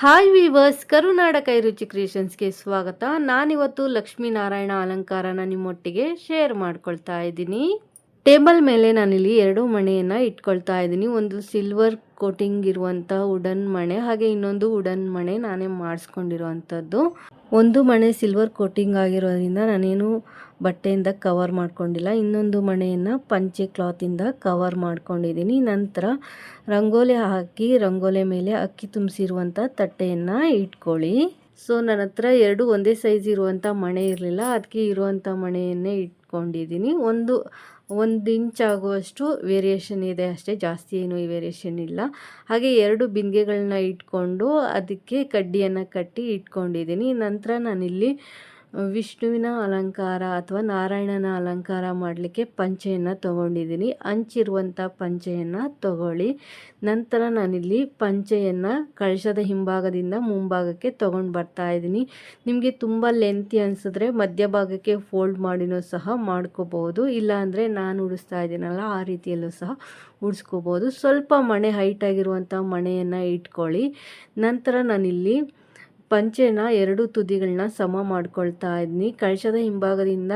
Hi viewers ಕರುನಾಡ ಕೈರುಚಿ ಕ್ರಿಯೇಷನ್ಸ್ಗೆ ಸ್ವಾಗತ. ನಾನಿವತ್ತು Lakshminarayana ಅಲಂಕಾರನ ನಿಮ್ಮೊಟ್ಟಿಗೆ share ಮಾಡ್ಕೊಳ್ತಾ ಇದ್ದೀನಿ. ಟೇಬಲ್ ಮೇಲೆ ನಾನಿಲ್ಲಿ ಎರಡು ಮಣೆಯನ್ನು ಇಟ್ಕೊಳ್ತಾ ಇದ್ದೀನಿ. ಒಂದು ಸಿಲ್ವರ್ ಕೋಟಿಂಗ್ ಇರುವಂಥ ವುಡನ್ ಮಣೆ, ಹಾಗೆ ಇನ್ನೊಂದು ವುಡನ್ ಮಣೆ ನಾನೇ ಮಾಡಿಸ್ಕೊಂಡಿರುವಂಥದ್ದು. ಒಂದು ಮಣೆ ಸಿಲ್ವರ್ ಕೋಟಿಂಗ್ ಆಗಿರೋದ್ರಿಂದ ನಾನೇನು ಬಟ್ಟೆಯಿಂದ ಕವರ್ ಮಾಡ್ಕೊಂಡಿಲ್ಲ. ಇನ್ನೊಂದು ಮಣೆಯನ್ನು ಪಂಚೆ ಕ್ಲಾತಿಂದ ಕವರ್ ಮಾಡ್ಕೊಂಡಿದ್ದೀನಿ. ನಂತರ ರಂಗೋಲಿ ಹಾಕಿ ರಂಗೋಲಿ ಮೇಲೆ ಅಕ್ಕಿ ತುಂಬಿಸಿರುವಂಥ ತಟ್ಟೆಯನ್ನು ಇಟ್ಕೊಳ್ಳಿ. ಸೊ ನನ್ನ ಹತ್ರ ಎರಡು ಒಂದೇ ಸೈಜ್ ಇರುವಂಥ ಮಣೆ ಇರಲಿಲ್ಲ. ಅದಕ್ಕೆ ಇರುವಂಥ ಮಣೆಯನ್ನೇ ಇಟ್ಕೊಂಡಿದ್ದೀನಿ. ಒಂದು ಒಂದು ಇಂಚ್ ಆಗುವಷ್ಟು ವೇರಿಯೇಷನ್ ಇದೆ ಅಷ್ಟೇ. ಜಾಸ್ತಿ ಏನು ವೇರಿಯೇಷನ್ ಇಲ್ಲ. ಹಾಗೆ ಎರಡು ಬಿಂದಿಗೆಗಳನ್ನ ಇಟ್ಕೊಂಡು ಅದಕ್ಕೆ ಕಡ್ಡಿಯನ್ನು ಕಟ್ಟಿ ಇಟ್ಕೊಂಡಿದ್ದೀನಿ. ನಂತರ ನಾನಿಲ್ಲಿ ವಿಷ್ಣುವಿನ ಅಲಂಕಾರ ಅಥವಾ ನಾರಾಯಣನ ಅಲಂಕಾರ ಮಾಡಲಿಕ್ಕೆ ಪಂಚೆಯನ್ನು ತೊಗೊಂಡಿದ್ದೀನಿ. ಹಂಚಿರುವಂಥ ಪಂಚೆಯನ್ನು ತಗೊಳ್ಳಿ. ನಂತರ ನಾನಿಲ್ಲಿ ಪಂಚೆಯನ್ನು ಕಳಶದ ಹಿಂಭಾಗದಿಂದ ಮುಂಭಾಗಕ್ಕೆ ತೊಗೊಂಡು ಬರ್ತಾ ಇದ್ದೀನಿ. ನಿಮಗೆ ತುಂಬ ಲೆಂತಿ ಅನಿಸಿದ್ರೆ ಮಧ್ಯಭಾಗಕ್ಕೆ ಫೋಲ್ಡ್ ಮಾಡಿನೂ ಸಹ ಮಾಡ್ಕೋಬೋದು ಇಲ್ಲಾಂದರೆ ನಾನು ಉಡಿಸ್ತಾ ಇದ್ದೀನಲ್ಲ, ಆ ರೀತಿಯಲ್ಲೂ ಸಹ ಉಡಿಸ್ಕೋಬೋದು ಸ್ವಲ್ಪ ಮಣೆ ಹೈಟಾಗಿರುವಂಥ ಮಣೆಯನ್ನು ಇಟ್ಕೊಳ್ಳಿ. ನಂತರ ನಾನಿಲ್ಲಿ ಪಂಚೆನ ಎರಡು ತುದಿಗಳನ್ನ ಸಮ ಮಾಡ್ಕೊಳ್ತಾ ಇದ್ದೀನಿ ಕಳಶದ ಹಿಂಭಾಗದಿಂದ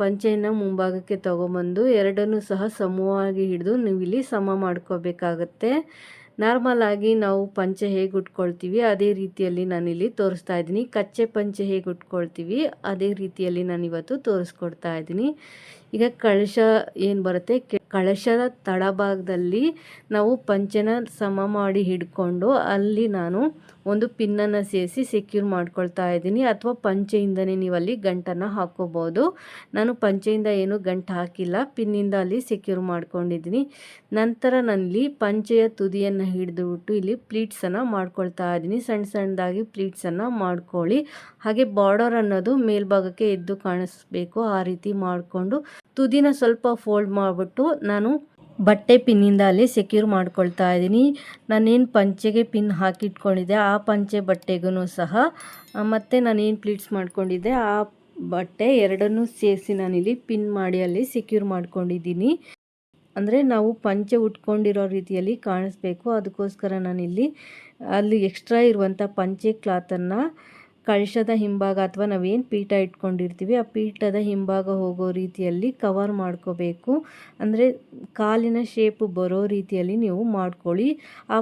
ಪಂಚೆಯನ್ನು ಮುಂಭಾಗಕ್ಕೆ ತೊಗೊಂಬಂದು ಎರಡನ್ನು ಸಹ ಸಮವಾಗಿ ಹಿಡಿದು ನೀವಿಲ್ಲಿ ಸಮ ಮಾಡ್ಕೋಬೇಕಾಗತ್ತೆ. ನಾರ್ಮಲ್ ಆಗಿ ನಾವು ಪಂಚೆ ಹೇಗೆ ಉಟ್ಕೊಳ್ತೀವಿ ಅದೇ ರೀತಿಯಲ್ಲಿ ನಾನಿಲ್ಲಿ ತೋರಿಸ್ತಾ ಇದ್ದೀನಿ. ಕಚ್ಚೆ ಪಂಚೆ ಹೇಗೆ ಉಟ್ಕೊಳ್ತೀವಿ ಅದೇ ರೀತಿಯಲ್ಲಿ ನಾನು ಇವತ್ತು ತೋರಿಸ್ಕೊಡ್ತಾ ಇದ್ದೀನಿ. ಈಗ ಕಳಶ ಏನು ಬರುತ್ತೆ? ಕಳಶದ ತಳಭಾಗದಲ್ಲಿ ನಾವು ಪಂಚೆನ ಸಮ ಮಾಡಿ ಹಿಡ್ಕೊಂಡು ಅಲ್ಲಿ ನಾನು ಒಂದು ಪಿನ್ನನ್ನು ಸೇರಿಸಿ ಸೆಕ್ಯೂರ್ ಮಾಡ್ಕೊಳ್ತಾ ಇದ್ದೀನಿ. ಅಥವಾ ಪಂಚೆಯಿಂದನೇ ನೀವು ಅಲ್ಲಿ ಗಂಟನ್ನು ಹಾಕೋಬೋದು. ನಾನು ಪಂಚೆಯಿಂದ ಏನು ಗಂಟು ಹಾಕಿಲ್ಲ. ಪಿನ್ನಿಂದ ಅಲ್ಲಿ ಸೆಕ್ಯೂರ್ ಮಾಡ್ಕೊಂಡಿದ್ದೀನಿ. ನಂತರ ನನ್ನಲ್ಲಿ ಪಂಚೆಯ ತುದಿಯನ್ನು ಹಿಡಿದುಬಿಟ್ಟು ಇಲ್ಲಿ ಪ್ಲೀಟ್ಸನ್ನು ಮಾಡ್ಕೊಳ್ತಾ ಇದ್ದೀನಿ. ಸಣ್ಣ ಸಣ್ಣದಾಗಿ ಪ್ಲೀಟ್ಸನ್ನು ಮಾಡ್ಕೊಳ್ಳಿ. ಹಾಗೆ ಬಾರ್ಡರ್ ಅನ್ನೋದು ಮೇಲ್ಭಾಗಕ್ಕೆ ಎದ್ದು ಕಾಣಿಸ್ಬೇಕು. ಆ ರೀತಿ ಮಾಡಿಕೊಂಡು ತುದಿನ ಸ್ವಲ್ಪ ಫೋಲ್ಡ್ ಮಾಡಿಬಿಟ್ಟು ನಾನು ಬಟ್ಟೆ ಪಿನ್ನಿಂದ ಅಲ್ಲಿ ಸೆಕ್ಯೂರ್ ಮಾಡ್ಕೊಳ್ತಾ ಇದ್ದೀನಿ. ನಾನೇನು ಪಂಚೆಗೆ ಪಿನ್ ಹಾಕಿಟ್ಕೊಂಡಿದ್ದೆ, ಆ ಪಂಚೆ ಬಟ್ಟೆಗೂ ಸಹ. ಮತ್ತು ನಾನೇನು ಪ್ಲೀಟ್ಸ್ ಮಾಡ್ಕೊಂಡಿದ್ದೆ, ಆ ಬಟ್ಟೆ ಎರಡನ್ನೂ ಸೇರಿಸಿ ನಾನಿಲ್ಲಿ ಪಿನ್ ಮಾಡಿ ಅಲ್ಲಿ ಸೆಕ್ಯೂರ್ ಮಾಡ್ಕೊಂಡಿದ್ದೀನಿ. ಅಂದರೆ ನಾವು ಪಂಚೆ ಉಟ್ಕೊಂಡಿರೋ ರೀತಿಯಲ್ಲಿ ಕಾಣಿಸ್ಬೇಕು. ಅದಕ್ಕೋಸ್ಕರ ನಾನಿಲ್ಲಿ ಅಲ್ಲಿ ಎಕ್ಸ್ಟ್ರಾ ಇರುವಂಥ ಪಂಚೆ ಕ್ಲಾತನ್ನು ಕಳಶದ ಹಿಂಭಾಗ ಅಥವಾ ನಾವೇನು ಪೀಠ ಇಟ್ಕೊಂಡಿರ್ತೀವಿ, ಆ ಪೀಠದ ಹಿಂಭಾಗ ಹೋಗೋ ರೀತಿಯಲ್ಲಿ ಕವರ್ ಮಾಡ್ಕೋಬೇಕು. ಅಂದರೆ ಕಾಲಿನ ಶೇಪ್ ಬರೋ ರೀತಿಯಲ್ಲಿ ನೀವು ಮಾಡ್ಕೊಳ್ಳಿ. ಆ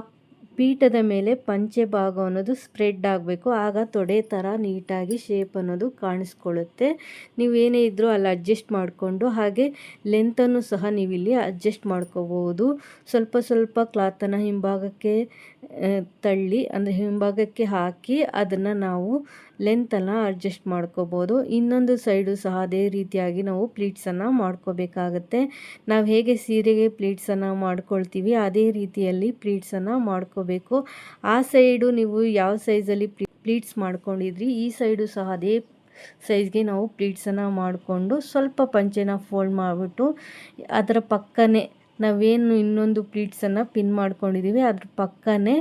ಪೀಠದ ಮೇಲೆ ಪಂಚೆ ಭಾಗ ಅನ್ನೋದು ಸ್ಪ್ರೆಡ್ ಆಗಬೇಕು. ಆಗ ತೊಡೆ ಥರ ನೀಟಾಗಿ ಶೇಪ್ ಅನ್ನೋದು ಕಾಣಿಸ್ಕೊಳ್ಳುತ್ತೆ. ನೀವು ಏನೇ ಇದ್ದರೂ ಅಲ್ಲಿ ಅಡ್ಜಸ್ಟ್ ಮಾಡಿಕೊಂಡು ಹಾಗೆ ಲೆಂತನ್ನು ಸಹ ನೀವಿಲ್ಲಿ ಅಡ್ಜಸ್ಟ್ ಮಾಡ್ಕೋಬೋದು ಸ್ವಲ್ಪ ಸ್ವಲ್ಪ ಕ್ಲಾತನ್ನು ಹಿಂಭಾಗಕ್ಕೆ ತಳ್ಳಿ, ಅಂದರೆ ಹಿಂಭಾಗಕ್ಕೆ ಹಾಕಿ ಅದನ್ನು ನಾವು ಲೆಂತನ್ನು ಅಡ್ಜಸ್ಟ್ ಮಾಡ್ಕೋಬೋದು ಇನ್ನೊಂದು ಸೈಡು ಸಹ ಅದೇ ರೀತಿಯಾಗಿ ನಾವು ಪ್ಲೀಟ್ಸನ್ನು ಮಾಡ್ಕೋಬೇಕಾಗತ್ತೆ. ನಾವು ಹೇಗೆ ಸೀರೆಗೆ ಪ್ಲೀಟ್ಸನ್ನು ಮಾಡ್ಕೊಳ್ತೀವಿ, ಅದೇ ರೀತಿಯಲ್ಲಿ ಪ್ಲೀಟ್ಸನ್ನು ಮಾಡ್ಕೋಬೇಕು. ಆ ಸೈಡು ನೀವು ಯಾವ ಸೈಜಲ್ಲಿ ಪ್ಲೀಟ್ಸ್ ಮಾಡ್ಕೊಂಡಿದ್ರಿ, ಈ ಸೈಡು ಸಹ ಅದೇ ಸೈಜ್ಗೆ ನಾವು ಪ್ಲೀಟ್ಸನ್ನು ಮಾಡಿಕೊಂಡು ಸ್ವಲ್ಪ ಪಂಚೆನ ಫೋಲ್ಡ್ ಮಾಡಿಬಿಟ್ಟು ಅದರ ಪಕ್ಕನೇ ನಾವೇನು ಇನ್ನೊಂದು ಪ್ಲೀಟ್ಸನ್ನು ಪಿನ್ ಮಾಡ್ಕೊಂಡಿದ್ದೀವಿ ಅದ್ರ ಪಕ್ಕನೇ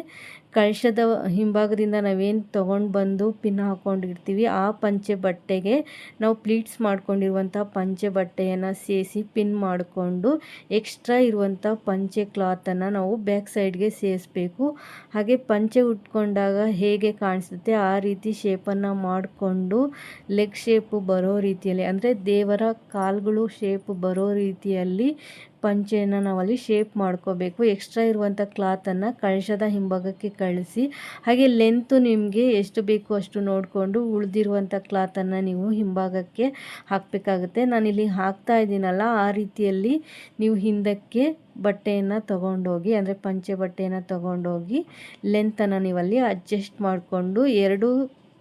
ಕಳಶದ ಹಿಂಭಾಗದಿಂದ ನಾವೇನು ತೊಗೊಂಡು ಬಂದು ಪಿನ್ ಹಾಕ್ಕೊಂಡಿರ್ತೀವಿ ಆ ಪಂಚೆ ಬಟ್ಟೆಗೆ ನಾವು ಪ್ಲೀಟ್ಸ್ ಮಾಡ್ಕೊಂಡಿರುವಂಥ ಪಂಚೆ ಬಟ್ಟೆಯನ್ನು ಸೇರಿಸಿ ಪಿನ್ ಮಾಡಿಕೊಂಡು ಎಕ್ಸ್ಟ್ರಾ ಇರುವಂಥ ಪಂಚೆ ಕ್ಲಾತನ್ನು ನಾವು ಬ್ಯಾಕ್ ಸೈಡ್ಗೆ ಸೇರಿಸ್ಬೇಕು ಹಾಗೆ ಪಂಚೆ ಉಟ್ಕೊಂಡಾಗ ಹೇಗೆ ಕಾಣಿಸುತ್ತೆ, ಆ ರೀತಿ ಶೇಪನ್ನು ಮಾಡಿಕೊಂಡು ಲೆಗ್ ಶೇಪು ಬರೋ ರೀತಿಯಲ್ಲಿ, ಅಂದರೆ ದೇವರ ಕಾಲುಗಳು ಶೇಪ್ ಬರೋ ರೀತಿಯಲ್ಲಿ ಪಂಚೆಯನ್ನು ನಾವಲ್ಲಿ ಶೇಪ್ ಮಾಡ್ಕೋಬೇಕು. ಎಕ್ಸ್ಟ್ರಾ ಇರುವಂಥ ಕ್ಲಾತನ್ನು ಕಳಶದ ಹಿಂಭಾಗಕ್ಕೆ ಕಳಿಸಿ. ಹಾಗೆ ಲೆಂತು ನಿಮಗೆ ಎಷ್ಟು ಬೇಕು ಅಷ್ಟು ನೋಡಿಕೊಂಡು ಉಳಿದಿರುವಂಥ ಕ್ಲಾತನ್ನು ನೀವು ಹಿಂಭಾಗಕ್ಕೆ ಹಾಕಬೇಕಾಗುತ್ತೆ. ನಾನಿಲ್ಲಿ ಹಾಕ್ತಾ ಇದ್ದೀನಲ್ಲ, ಆ ರೀತಿಯಲ್ಲಿ ನೀವು ಹಿಂದಕ್ಕೆ ಬಟ್ಟೆಯನ್ನು ತೊಗೊಂಡೋಗಿ, ಅಂದರೆ ಪಂಚೆ ಬಟ್ಟೆಯನ್ನು ತೊಗೊಂಡೋಗಿ ಲೆಂತನ್ನು ನೀವಲ್ಲಿ ಅಡ್ಜಸ್ಟ್ ಮಾಡಿಕೊಂಡು ಎರಡು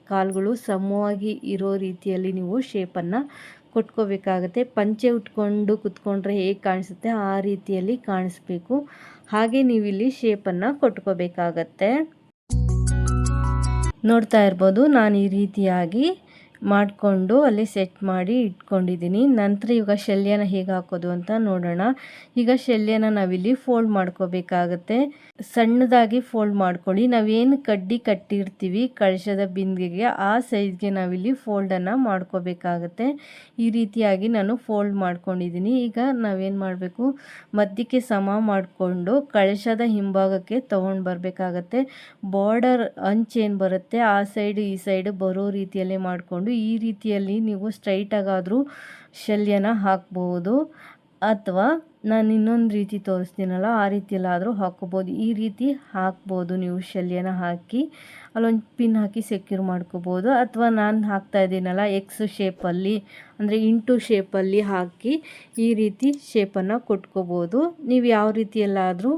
ಕಾಲುಗಳು ಸಮವಾಗಿ ಇರೋ ರೀತಿಯಲ್ಲಿ ನೀವು ಶೇಪನ್ನು ಕೊಟ್ಕೋಬೇಕಾಗತ್ತೆ ಪಂಚೆ ಉಟ್ಕೊಂಡು ಕುತ್ಕೊಂಡ್ರೆ ಹೇಗೆ ಕಾಣಿಸುತ್ತೆ? ಆ ರೀತಿಯಲ್ಲಿ ಕಾಣಿಸ್ಬೇಕು. ಹಾಗೆ ನೀವಿಲ್ಲಿ ಶೇಪನ್ನು ಕೊಟ್ಕೋಬೇಕಾಗತ್ತೆ. ನೋಡ್ತಾ ಇರ್ಬೋದು, ನಾನು ಈ ರೀತಿಯಾಗಿ ಮಾಡಿಕೊಂಡು ಅಲ್ಲಿ ಸೆಟ್ ಮಾಡಿ ಇಟ್ಕೊಂಡಿದ್ದೀನಿ. ನಂತರ ಇವಾಗ ಶಲ್ಯನ ಹೇಗೆ ಹಾಕೋದು ಅಂತ ನೋಡೋಣ. ಈಗ ಶಲ್ಯನ ನಾವಿಲ್ಲಿ ಫೋಲ್ಡ್ ಮಾಡ್ಕೋಬೇಕಾಗತ್ತೆ. ಸಣ್ಣದಾಗಿ ಫೋಲ್ಡ್ ಮಾಡ್ಕೊಳ್ಳಿ. ನಾವೇನು ಕಡ್ಡಿ ಕಟ್ಟಿರ್ತೀವಿ ಕಳಶದ ಬಿಂದಿಗೆಗೆ ಆ ಸೈಜ್ಗೆ ನಾವಿಲ್ಲಿ ಫೋಲ್ಡನ್ನು ಮಾಡ್ಕೋಬೇಕಾಗತ್ತೆ. ಈ ರೀತಿಯಾಗಿ ನಾನು ಫೋಲ್ಡ್ ಮಾಡ್ಕೊಂಡಿದ್ದೀನಿ. ಈಗ ನಾವೇನು ಮಾಡಬೇಕು? ಮಧ್ಯಕ್ಕೆ ಸಮ ಮಾಡಿಕೊಂಡು ಕಳಶದ ಹಿಂಭಾಗಕ್ಕೆ ತೊಗೊಂಡು ಬರಬೇಕಾಗತ್ತೆ. ಬಾರ್ಡರ್ ಅಂಚೇನು ಬರುತ್ತೆ? ಆ ಸೈಡ್ ಈ ಸೈಡ್ ಬರೋ ರೀತಿಯಲ್ಲೇ ಮಾಡಿಕೊಂಡು ಈ ರೀತಿಯಲ್ಲಿ ನೀವು ಸ್ಟ್ರೈಟಾಗಾದರೂ ಶಲ್ಯನ ಹಾಕ್ಬೋದು. ಅಥವಾ ನಾನು ಇನ್ನೊಂದು ರೀತಿ ತೋರಿಸ್ತೀನಲ್ಲ, ಆ ರೀತಿಯಲ್ಲಾದರೂ ಹಾಕ್ಕೋಬೋದು. ಈ ರೀತಿ ಹಾಕ್ಬೋದು ನೀವು ಶಲ್ಯನ ಹಾಕಿ. ಅಲ್ಲೊಂದು ಪಿನ್ ಹಾಕಿ ಸೆಕ್ಯೂರ್ ಮಾಡ್ಕೋಬೋದು. ಅಥವಾ ನಾನು ಹಾಕ್ತಾ ಇದ್ದೀನಲ್ಲ ಎಕ್ಸ್ ಶೇಪಲ್ಲಿ ಅಂದರೆ ಇಂಟು ಶೇಪಲ್ಲಿ ಹಾಕಿ ಈ ರೀತಿ ಶೇಪನ್ನು ಕೊಟ್ಕೋಬೋದು. ನೀವು ಯಾವ ರೀತಿಯಲ್ಲಾದರೂ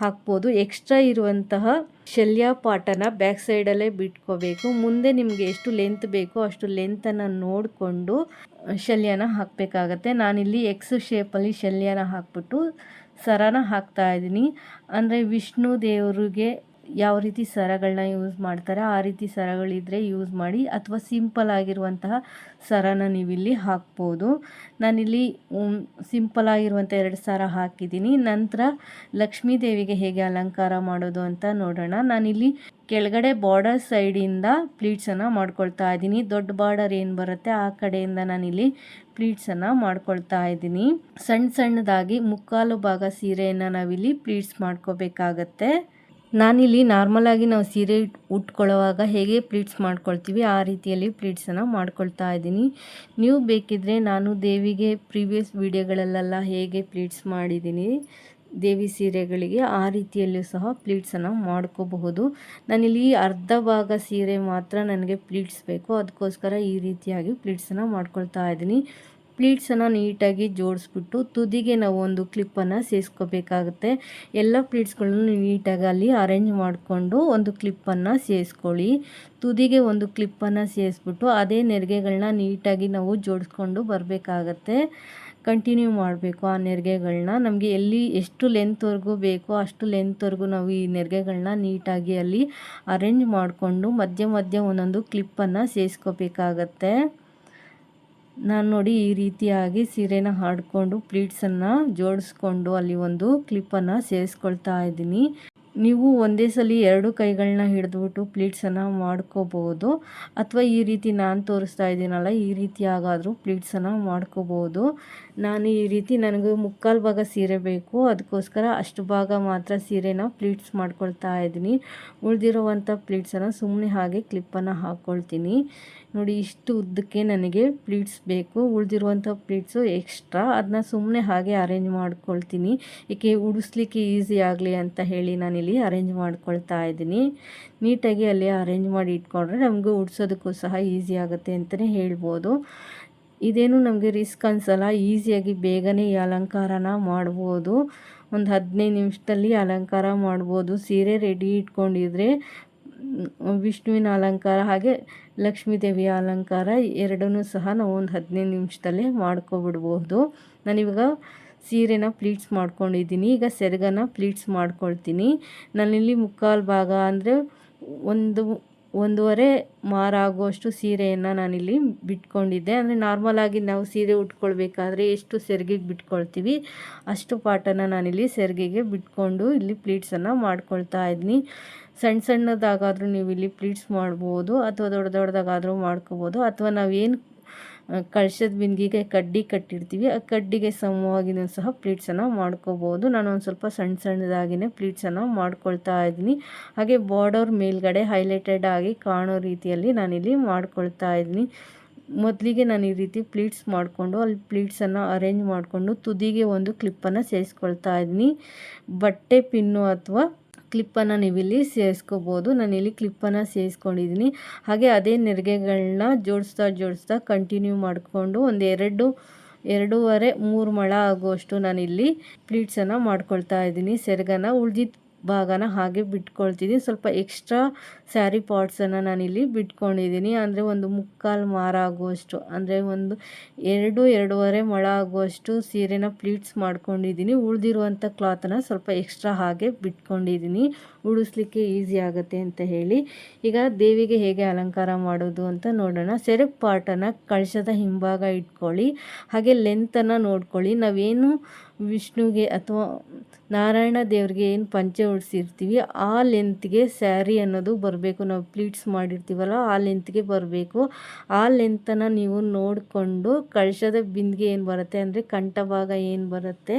ಹಾಕ್ಬೋದು. ಎಕ್ಸ್ಟ್ರಾ ಇರುವಂತಹ ಶಲ್ಯ ಪಾಟನ ಬ್ಯಾಕ್ ಸೈಡಲ್ಲೇ ಬಿಟ್ಕೋಬೇಕು. ಮುಂದೆ ನಿಮಗೆ ಎಷ್ಟು ಲೆಂತ್ ಬೇಕೋ ಅಷ್ಟು ಲೆಂತನ್ನು ನೋಡಿಕೊಂಡು ಶಲ್ಯನ ಹಾಕಬೇಕಾಗತ್ತೆ. ನಾನಿಲ್ಲಿ ಎಕ್ಸ್ ಶೇಪಲ್ಲಿ ಶಲ್ಯನ ಹಾಕ್ಬಿಟ್ಟು ಸರನ ಹಾಕ್ತಾ ಇದ್ದೀನಿ. ಅಂದರೆ ವಿಷ್ಣು ದೇವರಿಗೆ ಯಾವ ರೀತಿ ಸರಗಳನ್ನ ಯೂಸ್ ಮಾಡ್ತಾರೆ, ಆ ರೀತಿ ಸರಗಳಿದ್ದರೆ ಯೂಸ್ ಮಾಡಿ ಅಥವಾ ಸಿಂಪಲ್ ಆಗಿರುವಂತಹ ಸರನ ನೀವಿಲ್ಲಿ ಹಾಕ್ಬೋದು. ನಾನಿಲ್ಲಿ ಸಿಂಪಲ್ ಆಗಿರುವಂಥ ಎರಡು ಸರ ಹಾಕಿದ್ದೀನಿ. ನಂತರ ಲಕ್ಷ್ಮೀ ದೇವಿಗೆ ಹೇಗೆ ಅಲಂಕಾರ ಮಾಡೋದು ಅಂತ ನೋಡೋಣ. ನಾನಿಲ್ಲಿ ಕೆಳಗಡೆ ಬಾರ್ಡರ್ ಸೈಡಿಂದ ಪ್ಲೀಟ್ಸನ್ನು ಮಾಡ್ಕೊಳ್ತಾ ಇದ್ದೀನಿ. ದೊಡ್ಡ ಬಾರ್ಡರ್ ಏನು ಬರುತ್ತೆ, ಆ ಕಡೆಯಿಂದ ನಾನಿಲ್ಲಿ ಪ್ಲೀಟ್ಸನ್ನು ಮಾಡ್ಕೊಳ್ತಾ ಇದ್ದೀನಿ. ಸಣ್ಣ ಸಣ್ಣದಾಗಿ ಮುಕ್ಕಾಲು ಭಾಗ ಸೀರೆಯನ್ನು ನಾವಿಲ್ಲಿ ಪ್ಲೀಟ್ಸ್ ಮಾಡ್ಕೋಬೇಕಾಗತ್ತೆ. ನಾನಿಲ್ಲಿ ನಾರ್ಮಲಾಗಿ ನಾವು ಸೀರೆ ಉಟ್ಕೊಳ್ಳೋವಾಗ ಹೇಗೆ ಪ್ಲೀಟ್ಸ್ ಮಾಡ್ಕೊಳ್ತೀವಿ, ಆ ರೀತಿಯಲ್ಲಿ ಪ್ಲೀಟ್ಸನ್ನು ಮಾಡ್ಕೊಳ್ತಾ ಇದ್ದೀನಿ. ನೀವು ಬೇಕಿದ್ದರೆ ನಾನು ದೇವಿಗೆ ಪ್ರೀವಿಯಸ್ ವೀಡಿಯೋಗಳಲ್ಲೆಲ್ಲ ಹೇಗೆ ಪ್ಲೀಟ್ಸ್ ಮಾಡಿದ್ದೀನಿ, ದೇವಿ ಸೀರೆಗಳಿಗೆ ಆ ರೀತಿಯಲ್ಲೂ ಸಹ ಪ್ಲೀಟ್ಸನ್ನು ಮಾಡ್ಕೋಬಹುದು. ನಾನಿಲ್ಲಿ ಅರ್ಧ ಭಾಗ ಸೀರೆ ಮಾತ್ರ ನನಗೆ ಪ್ಲೀಟ್ಸ್ ಬೇಕು, ಅದಕ್ಕೋಸ್ಕರ ಈ ರೀತಿಯಾಗಿ ಪ್ಲೀಟ್ಸನ್ನು ಮಾಡ್ಕೊಳ್ತಾ ಇದ್ದೀನಿ. ಪ್ಲೀಟ್ಸನ್ನು ನೀಟಾಗಿ ಜೋಡಿಸ್ಬಿಟ್ಟು ತುದಿಗೆ ನಾವು ಒಂದು ಕ್ಲಿಪ್ಪನ್ನು ಸೇರಿಸ್ಕೋಬೇಕಾಗುತ್ತೆ ಎಲ್ಲ ಪ್ಲೀಟ್ಸ್ಗಳನ್ನು ನೀಟಾಗಿ ಅಲ್ಲಿ ಅರೇಂಜ್ ಮಾಡಿಕೊಂಡು ಒಂದು ಕ್ಲಿಪ್ಪನ್ನು ಸೇರಿಸ್ಕೊಳ್ಳಿ ತುದಿಗೆ ಒಂದು ಕ್ಲಿಪ್ಪನ್ನು ಸೇರಿಸ್ಬಿಟ್ಟು ಅದೇ ನೆರಿಗೆಗಳನ್ನ ನೀಟಾಗಿ ನಾವು ಜೋಡಿಸ್ಕೊಂಡು ಬರಬೇಕಾಗತ್ತೆ. ಕಂಟಿನ್ಯೂ ಮಾಡಬೇಕು ಆ ನೆರಿಗೆಗಳನ್ನ ನಮಗೆ ಎಲ್ಲಿ ಎಷ್ಟು ಲೆಂತ್ವರೆಗೂ ಬೇಕೋ ಅಷ್ಟು ಲೆಂತ್ವರೆಗೂ ನಾವು ಈ ನೆರಿಗೆಗಳನ್ನ ನೀಟಾಗಿ ಅಲ್ಲಿ ಅರೇಂಜ್ ಮಾಡಿಕೊಂಡು ಮಧ್ಯ ಮಧ್ಯ ಒಂದೊಂದು ಕ್ಲಿಪ್ಪನ್ನು ಸೇರಿಸ್ಕೋಬೇಕಾಗತ್ತೆ ನಾನು ನೋಡಿ ಈ ರೀತಿಯಾಗಿ ಸೀರೆನ ಹಾಡಿಕೊಂಡು ಪ್ಲೀಟ್ಸನ್ನು ಜೋಡಿಸ್ಕೊಂಡು ಅಲ್ಲಿ ಒಂದು ಕ್ಲಿಪ್ಪನ್ನು ಸೇರಿಸ್ಕೊಳ್ತಾ ಇದ್ದೀನಿ. ನೀವು ಒಂದೇ ಸಲ ಎರಡು ಕೈಗಳನ್ನ ಹಿಡಿದ್ಬಿಟ್ಟು ಪ್ಲೀಟ್ಸನ್ನು ಮಾಡ್ಕೋಬೋದು. ಅಥವಾ ಈ ರೀತಿ ನಾನು ತೋರಿಸ್ತಾ ಇದ್ದೀನಲ್ಲ, ಈ ರೀತಿಯಾಗಾದರೂ ಪ್ಲೀಟ್ಸನ್ನು ಮಾಡ್ಕೋಬೋದು. ನಾನು ಈ ರೀತಿ ನನಗೆ ಮುಕ್ಕಾಲು ಭಾಗ ಸೀರೆ ಬೇಕು, ಅದಕ್ಕೋಸ್ಕರ ಅಷ್ಟು ಭಾಗ ಮಾತ್ರ ಸೀರೆನ ಪ್ಲೀಟ್ಸ್ ಮಾಡ್ಕೊಳ್ತಾ ಇದ್ದೀನಿ. ಉಳಿದಿರುವಂಥ ಪ್ಲೀಟ್ಸನ್ನು ಸುಮ್ಮನೆ ಹಾಗೆ ಕ್ಲಿಪ್ಪನ್ನು ಹಾಕ್ಕೊಳ್ತೀನಿ. ನೋಡಿ, ಇಷ್ಟು ಉದ್ದಕ್ಕೆ ನನಗೆ ಪ್ಲೀಟ್ಸ್ ಬೇಕು. ಉಳಿದಿರುವಂಥ ಪ್ಲೀಟ್ಸು ಎಕ್ಸ್ಟ್ರಾ. ಅದನ್ನ ಸುಮ್ಮನೆ ಹಾಗೆ ಅರೇಂಜ್ ಮಾಡ್ಕೊಳ್ತೀನಿ. ಏಕೆ, ಉಡಿಸ್ಲಿಕ್ಕೆ ಈಸಿ ಆಗಲಿ ಅಂತ ಹೇಳಿ ನಾನಿಲ್ಲಿ ಅರೇಂಜ್ ಮಾಡ್ಕೊಳ್ತಾ ಇದ್ದೀನಿ. ನೀಟಾಗಿ ಅಲ್ಲಿ ಅರೇಂಜ್ ಮಾಡಿ ಇಟ್ಕೊಂಡ್ರೆ ನಮಗೆ ಉಡ್ಸೋದಕ್ಕೂ ಸಹ ಈಸಿ ಆಗುತ್ತೆ ಅಂತಲೇ ಹೇಳ್ಬೋದು. ಇದೇನು ನಮಗೆ ರಿಸ್ಕ್ ಅನಿಸಲ್ಲ. ಈಸಿಯಾಗಿ ಬೇಗನೆ ಈ ಅಲಂಕಾರನ ಮಾಡ್ಬೋದು. ಒಂದು ಹದಿನೈದು ನಿಮಿಷದಲ್ಲಿ ಅಲಂಕಾರ ಮಾಡ್ಬೋದು. ಸೀರೆ ರೆಡಿ ಇಟ್ಕೊಂಡಿದ್ರೆ ವಿಷ್ಣುವಿನ ಅಲಂಕಾರ ಹಾಗೆ ಲಕ್ಷ್ಮೀ ದೇವಿಯ ಅಲಂಕಾರ ಎರಡನ್ನೂ ಸಹ ನಾವು ಒಂದು ಹದಿನೈದು ನಿಮಿಷದಲ್ಲೇ ಮಾಡ್ಕೊಬಿಡ್ಬೋದು. ನಾನಿವಾಗ ಸೀರೆನ ಪ್ಲೀಟ್ಸ್ ಮಾಡ್ಕೊಂಡಿದ್ದೀನಿ. ಈಗ ಸೆರಗನ ಪ್ಲೀಟ್ಸ್ ಮಾಡ್ಕೊಳ್ತೀನಿ. ನಾನಿಲ್ಲಿ ಮುಕ್ಕಾಲು ಭಾಗ ಅಂದರೆ ಒಂದು, ಒಂದೂವರೆ ಮಾರಾಗುವಷ್ಟು ಸೀರೆಯನ್ನು ನಾನಿಲ್ಲಿ ಬಿಟ್ಕೊಂಡಿದ್ದೆ. ಅಂದರೆ ನಾರ್ಮಲಾಗಿ ನಾವು ಸೀರೆ ಉಟ್ಕೊಳ್ಬೇಕಾದ್ರೆ ಎಷ್ಟು ಸೆರಗಿಗೆ ಬಿಟ್ಕೊಳ್ತೀವಿ ಅಷ್ಟು ಪಾಟನ್ನು ನಾನಿಲ್ಲಿ ಸೆರಗಿಗೆ ಬಿಟ್ಕೊಂಡು ಇಲ್ಲಿ ಪ್ಲೀಟ್ಸನ್ನು ಮಾಡ್ಕೊಳ್ತಾ ಇದ್ದೀನಿ. ಸಣ್ಣ ಸಣ್ಣದಾಗಾದರೂ ನೀವು ಇಲ್ಲಿ ಪ್ಲೀಟ್ಸ್ ಮಾಡ್ಬೋದು ಅಥವಾ ದೊಡ್ಡ ದೊಡ್ಡದಾಗಾದರೂ ಮಾಡ್ಕೋಬೋದು. ಅಥವಾ ನಾವೇನು ಕಳಶದ ಬಿಂದಿಗೆ ಕಡ್ಡಿ ಕಟ್ಟಿರ್ತೀವಿ, ಆ ಕಡ್ಡಿಗೆ ಸಮವಾಗಿನೂ ಸಹ ಪ್ಲೀಟ್ಸನ್ನು ಮಾಡ್ಕೋಬೋದು. ನಾನು ಒಂದು ಸ್ವಲ್ಪ ಸಣ್ಣ ಸಣ್ಣದಾಗಿಯೇ ಪ್ಲೀಟ್ಸನ್ನು ಮಾಡ್ಕೊಳ್ತಾ ಇದ್ದೀನಿ. ಹಾಗೆ ಬಾರ್ಡರ್ ಮೇಲ್ಗಡೆ ಹೈಲೈಟೆಡ್ ಆಗಿ ಕಾಣೋ ರೀತಿಯಲ್ಲಿ ನಾನಿಲ್ಲಿ ಮಾಡ್ಕೊಳ್ತಾ ಇದ್ದೀನಿ. ಮೊದಲಿಗೆ ನಾನು ಈ ರೀತಿ ಪ್ಲೀಟ್ಸ್ ಮಾಡಿಕೊಂಡು, ಅಲ್ಲಿ ಪ್ಲೀಟ್ಸನ್ನು ಅರೇಂಜ್ ಮಾಡಿಕೊಂಡು ತುದಿಗೆ ಒಂದು ಕ್ಲಿಪ್ಪನ್ನು ಸೇರಿಸ್ಕೊಳ್ತಾ ಇದ್ದೀನಿ. ಬಟ್ಟೆ ಪಿನ್ನು ಅಥವಾ ಕ್ಲಿಪ್ಪನ್ನು ನೀವಿಲ್ಲಿ ಸೇರಿಸ್ಕೋಬೋದು. ನಾನಿಲ್ಲಿ ಕ್ಲಿಪ್ಪನ್ನು ಸೇರಿಸ್ಕೊಂಡಿದ್ದೀನಿ ಹಾಗೆ ಅದೇ ನೆರಿಗೆಗಳನ್ನ ಜೋಡಿಸ್ತಾ ಜೋಡಿಸ್ತಾ ಕಂಟಿನ್ಯೂ ಮಾಡಿಕೊಂಡು ಒಂದು ಎರಡು, ಎರಡೂವರೆ, ಮೂರು ಮಳ ಆಗುವಷ್ಟು ನಾನಿಲ್ಲಿ ಪ್ಲೀಟ್ಸನ್ನು ಮಾಡ್ಕೊಳ್ತಾ ಇದ್ದೀನಿ ಸೆರಗನ್ನು ಉಳ್ದಿದ್ದ ಭಾಗನ ಹಾಗೆ ಬಿಟ್ಕೊಳ್ತಿದ್ದೀನಿ ಸ್ವಲ್ಪ ಎಕ್ಸ್ಟ್ರಾ ಸ್ಯಾರಿ ಪಾರ್ಟ್ಸನ್ನು ನಾನಿಲ್ಲಿ ಬಿಟ್ಕೊಂಡಿದ್ದೀನಿ. ಅಂದರೆ ಒಂದು ಮುಕ್ಕಾಲು ಮಾರ ಆಗುವಷ್ಟು, ಅಂದರೆ ಒಂದು ಎರಡು, ಎರಡೂವರೆ ಮೊಳ ಆಗುವಷ್ಟು ಸೀರೆನ ಪ್ಲೀಟ್ಸ್ ಮಾಡ್ಕೊಂಡಿದ್ದೀನಿ. ಉಳಿದಿರುವಂಥ ಕ್ಲಾತನ್ನು ಸ್ವಲ್ಪ ಎಕ್ಸ್ಟ್ರಾ ಹಾಗೆ ಬಿಟ್ಕೊಂಡಿದ್ದೀನಿ. ಉಳಿಸ್ಲಿಕ್ಕೆ ಈಸಿ ಆಗುತ್ತೆ ಅಂತ ಹೇಳಿ. ಈಗ ದೇವಿಗೆ ಹೇಗೆ ಅಲಂಕಾರ ಮಾಡೋದು ಅಂತ ನೋಡೋಣ. ಸೆರೆಕ್ ಪಾರ್ಟನ್ನು ಕಳಶದ ಹಿಂಭಾಗ ಇಟ್ಕೊಳ್ಳಿ. ಹಾಗೆ ಲೆಂತನ್ನು ನೋಡ್ಕೊಳ್ಳಿ. ನಾವೇನು ವಿಷ್ಣುಗೆ ಅಥವಾ ನಾರಾಯಣ ದೇವ್ರಿಗೆ ಏನು ಪಂಚೆ ಉಡಿಸಿರ್ತೀವಿ, ಆ ಲೆಂತ್ಗೆ ಸ್ಯಾರಿ ಅನ್ನೋದು ಬರಬೇಕು. ನಾವು ಪ್ಲೀಟ್ಸ್ ಮಾಡಿರ್ತೀವಲ್ಲ, ಆ ಲೆಂತ್ಗೆ ಬರಬೇಕು. ಆ ಲೆಂತನ್ನು ನೀವು ನೋಡಿಕೊಂಡು ಕಳಶದ ಬಿಂದಿಗೆ ಏನು ಬರುತ್ತೆ ಅಂದರೆ ಕಂಠಭಾಗ ಏನು ಬರುತ್ತೆ,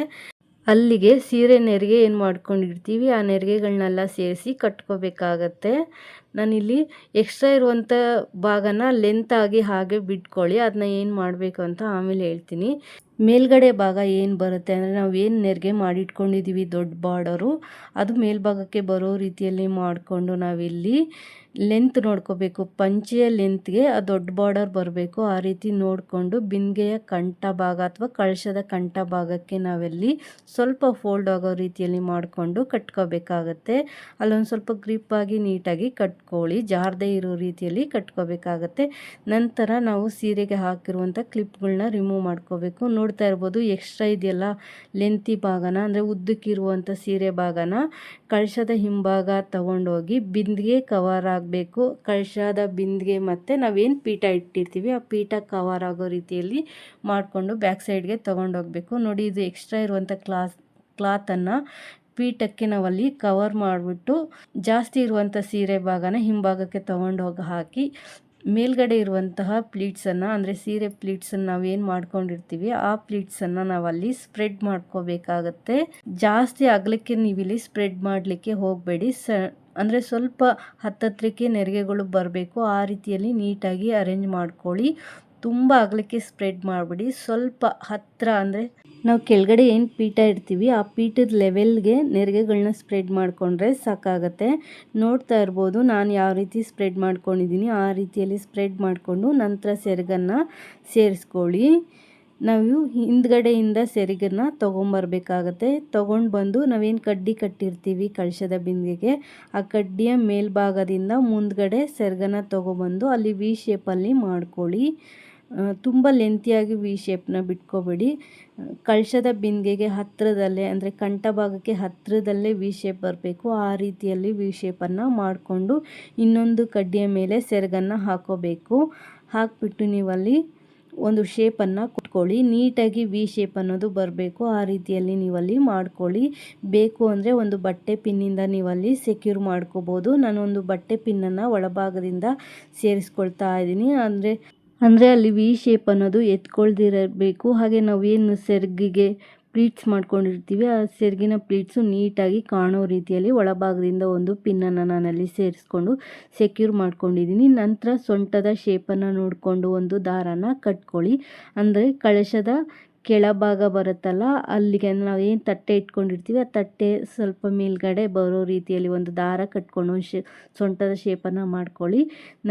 ಅಲ್ಲಿಗೆ ಸೀರೆ ನೆರಿಗೆ ಏನು ಮಾಡ್ಕೊಂಡಿರ್ತೀವಿ, ಆ ನೆರಿಗೆಗಳನ್ನೆಲ್ಲ ಸೇರಿಸಿ ಕಟ್ಕೋಬೇಕಾಗತ್ತೆ. ನಾನಿಲ್ಲಿ ಎಕ್ಸ್ಟ್ರಾ ಇರುವಂಥ ಭಾಗನ ಆಗಿ ಹಾಗೆ ಬಿಟ್ಕೊಳ್ಳಿ ಅದನ್ನ ಏನು ಮಾಡಬೇಕು ಅಂತ ಆಮೇಲೆ ಹೇಳ್ತೀನಿ. ಮೇಲ್ಗಡೆ ಭಾಗ ಏನು ಬರುತ್ತೆ ಅಂದರೆ ನಾವು ಏನು ನೆರಿಗೆ ಮಾಡಿಟ್ಕೊಂಡಿದ್ದೀವಿ ದೊಡ್ಡ ಬಾರ್ಡರು, ಅದು ಮೇಲ್ಭಾಗಕ್ಕೆ ಬರೋ ರೀತಿಯಲ್ಲಿ ಮಾಡಿಕೊಂಡು ನಾವಿಲ್ಲಿ ಲೆಂತ್ ನೋಡ್ಕೋಬೇಕು. ಪಂಚೆಯ ಲೆಂತ್ಗೆ ಆ ದೊಡ್ಡ ಬಾರ್ಡರ್ ಬರಬೇಕು. ಆ ರೀತಿ ನೋಡಿಕೊಂಡು ಬಿಂದಿಗೆಯ ಕಂಠ ಭಾಗ ಅಥವಾ ಕಳಶದ ಕಂಠ ಭಾಗಕ್ಕೆ ನಾವೆಲ್ಲಿ ಸ್ವಲ್ಪ ಫೋಲ್ಡ್ ಆಗೋ ರೀತಿಯಲ್ಲಿ ಮಾಡಿಕೊಂಡು ಕಟ್ಕೋಬೇಕಾಗತ್ತೆ. ಅಲ್ಲೊಂದು ಸ್ವಲ್ಪ ಗ್ರಿಪ್ಪಾಗಿ ನೀಟಾಗಿ ಕಟ್ಕೊಳ್ಳಿ. ಜಾರದೇ ಇರೋ ರೀತಿಯಲ್ಲಿ ಕಟ್ಕೋಬೇಕಾಗತ್ತೆ. ನಂತರ ನಾವು ಸೀರೆಗೆ ಹಾಕಿರುವಂಥ ಕ್ಲಿಪ್ಗಳನ್ನ ರಿಮೂವ್ ಮಾಡ್ಕೋಬೇಕು. ನೋಡ್ತಾ ಇರ್ಬೋದು ಎಕ್ಸ್ಟ್ರಾ ಇದೆಯಲ್ಲ ಲೆಂತಿ ಭಾಗನ, ಅಂದರೆ ಉದ್ದಕ್ಕಿರುವಂಥ ಸೀರೆ ಭಾಗನ, ಕಳಶದ ಹಿಂಭಾಗ ತಗೊಂಡೋಗಿ ಬಿಂದಿಗೆ ಕವರ್ ಆಗಬೇಕು. ಕಳಶದ ಬಿಂದಿಗೆ ಮತ್ತು ನಾವೇನು ಪೀಠ ಇಟ್ಟಿರ್ತೀವಿ, ಆ ಪೀಠ ಕವರ್ ಆಗೋ ರೀತಿಯಲ್ಲಿ ಮಾಡಿಕೊಂಡು ಬ್ಯಾಕ್ ಸೈಡ್ಗೆ ಹೋಗಬೇಕು ನೋಡಿ, ಇದು ಎಕ್ಸ್ಟ್ರಾ ಇರುವಂಥ ಕ್ಲಾಸ್ ಕ್ಲಾತನ್ನು ಪೀಠಕ್ಕೆ ನಾವಲ್ಲಿ ಕವರ್ ಮಾಡಿಬಿಟ್ಟು ಜಾಸ್ತಿ ಇರುವಂಥ ಸೀರೆ ಭಾಗನ ಹಿಂಭಾಗಕ್ಕೆ ತೊಗೊಂಡೋಗಿ ಹಾಕಿ, ಮೇಲ್ಗಡೆ ಇರುವಂತಹ ಪ್ಲೀಟ್ಸನ್ನು ಅಂದರೆ ಸೀರೆ ಪ್ಲೀಟ್ಸನ್ನು ನಾವೇನು ಮಾಡ್ಕೊಂಡಿರ್ತೀವಿ, ಆ ಪ್ಲೀಟ್ಸನ್ನು ನಾವಲ್ಲಿ ಸ್ಪ್ರೆಡ್ ಮಾಡ್ಕೋಬೇಕಾಗತ್ತೆ. ಜಾಸ್ತಿ ಆಗಲಿಕ್ಕೆ ನೀವಿಲ್ಲಿ ಸ್ಪ್ರೆಡ್ ಮಾಡಲಿಕ್ಕೆ ಹೋಗಬೇಡಿ. ಸ ಅಂದರೆ ಸ್ವಲ್ಪ ಹತ್ತತ್ರಕ್ಕೆ ನೆರಿಗೆಗಳು ಬರಬೇಕು. ಆ ರೀತಿಯಲ್ಲಿ ನೀಟಾಗಿ ಅರೇಂಜ್ ಮಾಡ್ಕೊಳ್ಳಿ. ತುಂಬ ಅಗಲಕ್ಕೆ ಸ್ಪ್ರೆಡ್ ಮಾಡಿಬಿಡಿ. ಸ್ವಲ್ಪ ಹತ್ತಿರ ಅಂದರೆ ನಾವು ಕೆಳಗಡೆ ಏನು ಪೀಠ ಇಡ್ತೀವಿ, ಆ ಪೀಠದ ಲೆವೆಲ್ಗೆ ನೆರಿಗೆಗಳನ್ನ ಸ್ಪ್ರೆಡ್ ಮಾಡಿಕೊಂಡ್ರೆ ಸಾಕಾಗತ್ತೆ. ನೋಡ್ತಾ ಇರ್ಬೋದು ನಾನು ಯಾವ ರೀತಿ ಸ್ಪ್ರೆಡ್ ಮಾಡ್ಕೊಂಡಿದ್ದೀನಿ. ಆ ರೀತಿಯಲ್ಲಿ ಸ್ಪ್ರೆಡ್ ಮಾಡಿಕೊಂಡು ನಂತರ ಸೆರಗನ್ನು ಸೇರಿಸ್ಕೊಳ್ಳಿ. ನಾವು ಹಿಂದ್ಗಡೆಯಿಂದ ಸೆರಿಗನ್ನ ತೊಗೊಂಬರ್ಬೇಕಾಗತ್ತೆ. ತೊಗೊಂಡು ಬಂದು ನಾವೇನು ಕಡ್ಡಿ ಕಟ್ಟಿರ್ತೀವಿ ಕಳಶದ ಬಿಂದಿಗೆಗೆ ಆ ಕಡ್ಡಿಯ ಮೇಲ್ಭಾಗದಿಂದ ಮುಂದ್ಗಡೆ ಸೆರಗನ್ನ ತೊಗೊಬಂದು ಅಲ್ಲಿ ವಿ ಶೇಪಲ್ಲಿ ಮಾಡ್ಕೊಳ್ಳಿ. ತುಂಬ ಲೆಂತಿಯಾಗಿ ವಿ ಶೇಪ್ನ ಬಿಟ್ಕೋಬೇಡಿ. ಕಳಶದ ಬಿಂದಿಗೆಗೆ ಹತ್ತಿರದಲ್ಲೇ ಅಂದರೆ ಕಂಠ ಭಾಗಕ್ಕೆ ಹತ್ತಿರದಲ್ಲೇ ವಿ ಶೇಪ್ ಬರಬೇಕು. ಆ ರೀತಿಯಲ್ಲಿ ವಿ ಶೇಪನ್ನು ಮಾಡಿಕೊಂಡು ಇನ್ನೊಂದು ಕಡ್ಡಿಯ ಮೇಲೆ ಸೆರಗನ್ನು ಹಾಕೋಬೇಕು. ಹಾಕಿಬಿಟ್ಟು ನೀವಲ್ಲಿ ಒಂದು ಶೇಪನ್ನು ಕುಟ್ಕೊಳ್ಳಿ ನೀಟಾಗಿ ವಿ ಶೇಪ್ ಅನ್ನೋದು ಬರಬೇಕು. ಆ ರೀತಿಯಲ್ಲಿ ನೀವಲ್ಲಿ ಮಾಡ್ಕೊಳ್ಳಿ. ಬೇಕು ಅಂದರೆ ಒಂದು ಬಟ್ಟೆ ಪಿನ್ನಿಂದ ನೀವಲ್ಲಿ ಸೆಕ್ಯೂರ್ ಮಾಡ್ಕೋಬೋದು. ನಾನೊಂದು ಬಟ್ಟೆ ಪಿನ್ನನ್ನು ಒಳಭಾಗದಿಂದ ಸೇರಿಸ್ಕೊಳ್ತಾ ಇದ್ದೀನಿ. ಅಂದರೆ ಅಂದರೆ ಅಲ್ಲಿ ವಿ ಶೇಪ್ ಅನ್ನೋದು ಎತ್ಕೊಳ್ದಿರಬೇಕು. ಹಾಗೆ ನಾವು ಏನು ಸೆರಗಿಗೆ ಪ್ಲೀಟ್ಸ್ ಮಾಡ್ಕೊಂಡಿರ್ತೀವಿ. ಆ ಸೆರಗಿನ ಪ್ಲೀಟ್ಸು ನೀಟಾಗಿ ಕಾಣೋ ರೀತಿಯಲ್ಲಿ ಒಳಭಾಗದಿಂದ ಒಂದು ಪಿನ್ನನ್ನು ನಾನಲ್ಲಿ ಸೇರಿಸ್ಕೊಂಡು ಸೆಕ್ಯೂರ್ ಮಾಡ್ಕೊಂಡಿದ್ದೀನಿ. ನಂತರ ಸೊಂಟದ ಶೇಪನ್ನು ನೋಡಿಕೊಂಡು ಒಂದು ದಾರನ ಕಟ್ಕೊಳ್ಳಿ. ಅಂದರೆ ಕಳಶದ ಕೆಳಭಾಗ ಬರುತ್ತಲ್ಲ, ಅಲ್ಲಿಗೆ ನಾವು ಏನು ತಟ್ಟೆ ಇಟ್ಕೊಂಡಿರ್ತೀವಿ, ಆ ತಟ್ಟೆ ಸ್ವಲ್ಪ ಮೇಲ್ಗಡೆ ಬರೋ ರೀತಿಯಲ್ಲಿ ಒಂದು ದಾರ ಕಟ್ಕೊಂಡು ಶೇ, ಸೊಂಟದ ಶೇಪನ್ನು ಮಾಡ್ಕೊಳ್ಳಿ.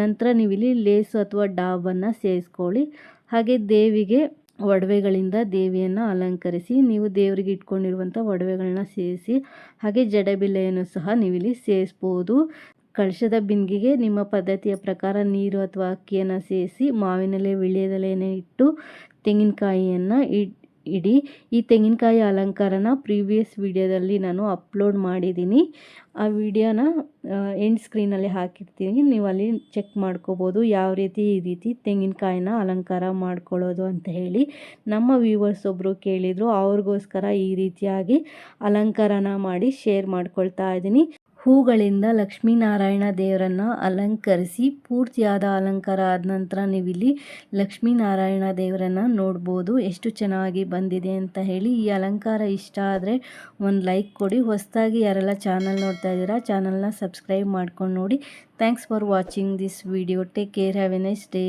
ನಂತರ ನೀವು ಇಲ್ಲಿ ಲೇಸು ಅಥವಾ ಡಾಬನ್ನು ಸೇರಿಸ್ಕೊಳ್ಳಿ. ಹಾಗೆ ದೇವಿಗೆ ಒಡವೆಗಳಿಂದ ದೇವಿಯನ್ನು ಅಲಂಕರಿಸಿ, ನೀವು ದೇವರಿಗೆ ಇಟ್ಕೊಂಡಿರುವಂಥ ಒಡವೆಗಳನ್ನ ಸೇರಿಸಿ, ಹಾಗೆ ಜಡಬಿಲ್ಲೆಯನ್ನು ಸಹ ನೀವಿಲ್ಲಿ ಸೇರಿಸ್ಬೋದು. ಕಳಶದ ಬಿಂದಿಗೆಗೆ ನಿಮ್ಮ ಪದ್ಧತಿಯ ಪ್ರಕಾರ ನೀರು ಅಥವಾ ಅಕ್ಕಿಯನ್ನು ಸೇರಿಸಿ, ಮಾವಿನೆಲೆ, ವಿಳ್ಯದೆಲೆಯನ್ನು ಇಟ್ಟು, ತೆಂಗಿನಕಾಯಿಯನ್ನು ಇಡಿ. ಈ ತೆಂಗಿನಕಾಯಿ ಅಲಂಕಾರನ ಪ್ರೀವಿಯಸ್ ವಿಡಿಯೋದಲ್ಲಿ ನಾನು ಅಪ್ಲೋಡ್ ಮಾಡಿದ್ದೀನಿ. ಆ ವಿಡಿಯೋನ ಎಂಡ್ ಸ್ಕ್ರೀನಲ್ಲಿ ಹಾಕಿರ್ತೀನಿ. ನೀವು ಅಲ್ಲಿ ಚೆಕ್ ಮಾಡ್ಕೋಬೋದು ಯಾವ ರೀತಿ ಈ ರೀತಿ ತೆಂಗಿನಕಾಯಿನ ಅಲಂಕಾರ ಮಾಡ್ಕೊಳ್ಳೋದು ಅಂತ ಹೇಳಿ. ನಮ್ಮ ವ್ಯೂವರ್ಸ್ ಒಬ್ಬರು ಕೇಳಿದರು, ಅವ್ರಿಗೋಸ್ಕರ ಈ ರೀತಿಯಾಗಿ ಅಲಂಕಾರನ ಮಾಡಿ ಶೇರ್ ಮಾಡ್ಕೊಳ್ತಾ ಇದ್ದೀನಿ. ಹೂಗಳಿಂದ ಲಕ್ಷ್ಮೀನಾರಾಯಣ ದೇವರನ್ನು ಅಲಂಕರಿಸಿ ಪೂರ್ತಿಯಾದ ಅಲಂಕಾರ ಆದ ನಂತರ ನೀವಿಲ್ಲಿ ಲಕ್ಷ್ಮೀನಾರಾಯಣ ದೇವರನ್ನು ನೋಡ್ಬೋದು. ಎಷ್ಟು ಚೆನ್ನಾಗಿ ಬಂದಿದೆ ಅಂತ ಹೇಳಿ ಈ ಅಲಂಕಾರ ಇಷ್ಟ ಆದರೆ ಒಂದು ಲೈಕ್ ಕೊಡಿ. ಹೊಸದಾಗಿ ಯಾರೆಲ್ಲ ಚಾನಲ್ ನೋಡ್ತಾ ಇದ್ದೀರಾ, ಚಾನಲ್ನ ಸಬ್ಸ್ಕ್ರೈಬ್ ಮಾಡ್ಕೊಂಡು ನೋಡಿ. Thanks for watching this video. Take care. Have a nice day.